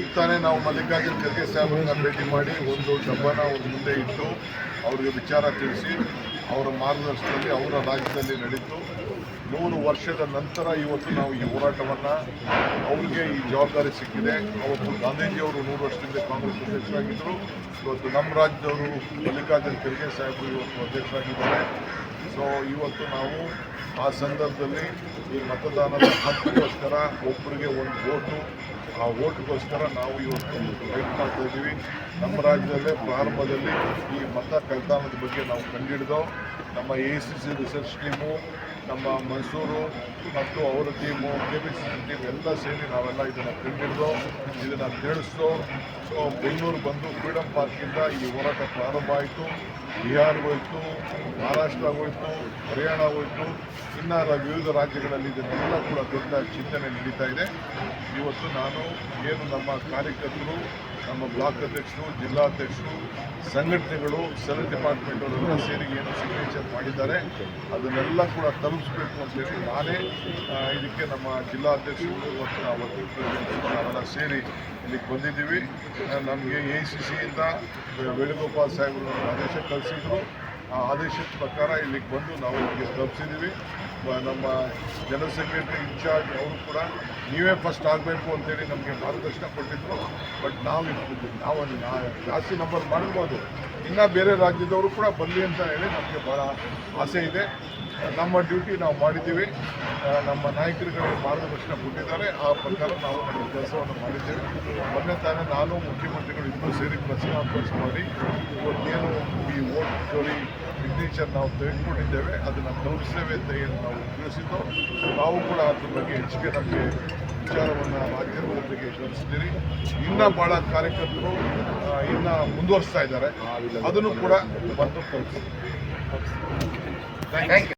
ಈಗ ತಾನೇ ನಾವು ಮಲ್ಲಿಕಾರ್ಜುನ ಖರ್ಗೆ ಸಾಹೇಬ್ರನ್ನ ಭೇಟಿ ಮಾಡಿ ಒಂದು ಡಬ್ಬನ ಒಂದು ಮುಂದೆ ಇಟ್ಟು ಅವರಿಗೆ ವಿಚಾರ ತಿಳಿಸಿ ಅವರ ಮಾರ್ಗದರ್ಶನದಲ್ಲಿ ಅವರ ರಾಜ್ಯದಲ್ಲಿ ನಡೀತು. ನೂರು ವರ್ಷದ ನಂತರ ಇವತ್ತು ನಾವು ಈ ಹೋರಾಟವನ್ನು ಅವರಿಗೆ ಈ ಜವಾಬ್ದಾರಿ ಸಿಕ್ಕಿದೆ. ಅವತ್ತು ಗಾಂಧೀಜಿಯವರು ನೂರು ವರ್ಷದಿಂದ ಕಾಂಗ್ರೆಸ್ ಅಧ್ಯಕ್ಷರಾಗಿದ್ದರು. ಇವತ್ತು ನಮ್ಮ ರಾಜ್ಯದವರು ಮಲ್ಲಿಕಾರ್ಜುನ ಖರ್ಗೆ ಸಾಹೇಬರು ಇವತ್ತು ಅಧ್ಯಕ್ಷರಾಗಿದ್ದಾರೆ. ಸೊ ಇವತ್ತು ನಾವು ಆ ಸಂದರ್ಭದಲ್ಲಿ ಈ ಮತದಾನದ ಹಕ್ಕಿಗೋಸ್ಕರ ಒಬ್ಬರಿಗೆ ಒಂದು ಓಟು ಆ ಓಟ್ಗೋಸ್ಕರ ನಾವು ಇವತ್ತು ಫೈಟ್ ಮಾಡ್ತಾ ಇದ್ದೀವಿ. ನಮ್ಮ ರಾಜ್ಯದಲ್ಲೇ ಪ್ರಾರಂಭದಲ್ಲಿ ಈ ಮತ ಕಳ್ತನದ ಬಗ್ಗೆ ನಾವು ಕಂಡುಹಿಡಿದು ನಮ್ಮ A C C research team ನಮ್ಮ ಮೈಸೂರು ಮತ್ತು ಅವರ team K B C team ಎಲ್ಲ ಸೇರಿ ನಾವೆಲ್ಲ ಇದನ್ನು ಕಂಡುಹಿಡಿದು ಇದನ್ನು ತಿಳಿಸ್ದು ಸೊ ಬೆಂಗಳೂರು ಬಂದು ಫ್ರೀಡಮ್ ಪಾರ್ಕಿಂದ ಈ ಹೋರಾಟ ಪ್ರಾರಂಭ ಆಯಿತು. ಬಿಹಾರ್ ಹೋಯಿತು, ಮಹಾರಾಷ್ಟ್ರ ಹೋಯಿತು, ಹರಿಯಾಣ ಹೋಯಿತು. ಇನ್ನು ವಿವಿಧ ರಾಜ್ಯಗಳಲ್ಲಿ ಇದನ್ನೆಲ್ಲ ಕೂಡ ದೊಡ್ಡ ಚಿಂತನೆ ನಡೀತಾ ಇದೆ. ಇವತ್ತು ನಾನು ಏನು ನಮ್ಮ ಕಾರ್ಯಕರ್ತರು ನಮ್ಮ ಬ್ಲಾಕ್ ಅಧ್ಯಕ್ಷರು ಜಿಲ್ಲಾಧ್ಯಕ್ಷರು ಸಂಘಟನೆಗಳು, ಸೆಲ್ ಡಿಪಾರ್ಟ್ಮೆಂಟ್ ಅವರೆಲ್ಲ ಸೇರಿ ಏನು ಸಿಗ್ನೇಚರ್ ಮಾಡಿದ್ದಾರೆ. ಅದನ್ನೆಲ್ಲ ಕೂಡ ತಲುಪಿಸಬೇಕು ಅಂತ ಹೇಳಿ ನಾನೇ ಇದಕ್ಕೆ ನಮ್ಮ ಜಿಲ್ಲಾಧ್ಯಕ್ಷರು ಮತ್ತು ನಾವು ಸೇರಿ ಇಲ್ಲಿಗೆ ಬಂದಿದ್ದೀವಿ. ನಮಗೆ ಎ ಸಿ ಸಿಯಿಂದ ವೇಣುಗೋಪಾಲ್ ಸಾಹೇಬ್ರು ಆದೇಶ ಕಳಿಸಿದ್ರು. ಆದೇಶದ ಪ್ರಕಾರ ಇಲ್ಲಿಗೆ ಬಂದು ನಾವು ಇಲ್ಲಿಗೆ ತಲುಪಿಸಿದ್ದೀವಿ. ನಮ್ಮ ಜನರಲ್ ಸೆಕ್ರೆಟರಿ ಇನ್ಚಾರ್ಜ್ ಅವರು ಕೂಡ ನೀವೇ ಫಸ್ಟ್ ಆಗಬೇಕು ಅಂತೇಳಿ ನಮಗೆ ಮಾರ್ಗದರ್ಶನ ಕೊಟ್ಟಿದ್ದರು ಬಟ್ ನಾವು ನಾವು ಜಾಸ್ತಿ ನಂಬರ್ ಮಾಡಿರ್ಬೋದು. ಇನ್ನು ಬೇರೆ ರಾಜ್ಯದವರು ಕೂಡ ಬರಲಿ ಅಂತ ಹೇಳಿ ನಮಗೆ ಭಾಳ ಆಸೆ ಇದೆ. ನಮ್ಮ ಡ್ಯೂಟಿ ನಾವು ಮಾಡಿದ್ದೀವಿ. ನಮ್ಮ ನಾಯಕರುಗಳಿಗೆ ಮಾರ್ಗದರ್ಶನ ಕೊಟ್ಟಿದ್ದಾರೆ. ಆ ಪ್ರಕಾರ ನಾವು ನಮ್ಮ ಕೆಲಸವನ್ನು ಮಾಡಿದ್ದೇವೆ. ಮೊನ್ನೆ ತಾನೇ ನಾನು ಮುಖ್ಯಮಂತ್ರಿಗಳು ಇಬ್ಬರು ಸೇರಿ ಪ್ರೆಸ್ ಕಾನ್ಫರೆನ್ಸ್ ಮಾಡಿ ಇವತ್ತೇನು ಈ ವೋಟ್ ಚೋರಿ ಸಿಗ್ನೇಚರ್ ನಾವು ತೆಗೆದುಕೊಂಡಿದ್ದೇವೆ. ಅದನ್ನು ಗೌರವಿಸ್ತೇವೆ ಅಂತ ಏನು ನಾವು ತಿಳಿಸಿದ್ದೋ, ನಾವು ಕೂಡ ಅದ್ರ ಬಗ್ಗೆ ಹೆಚ್ಚಿಗೆ ನಮಗೆ ವಿಚಾರವನ್ನು ಮಾಧ್ಯಮದೊಂದಿಗೆ ತಿಳಿಸ್ತೀರಿ ಇನ್ನೂ ಬಹಳ ಕಾರ್ಯಕರ್ತರು ಇನ್ನು ಇನ್ನ ಮುಂದುವರಿಸ್ತಾ ಇದ್ದಾರೆ. ಅದನ್ನು ಕೂಡ ಬಂದು ಕೊಡ್ತೀವಿ ಥ್ಯಾಂಕ್ ಯು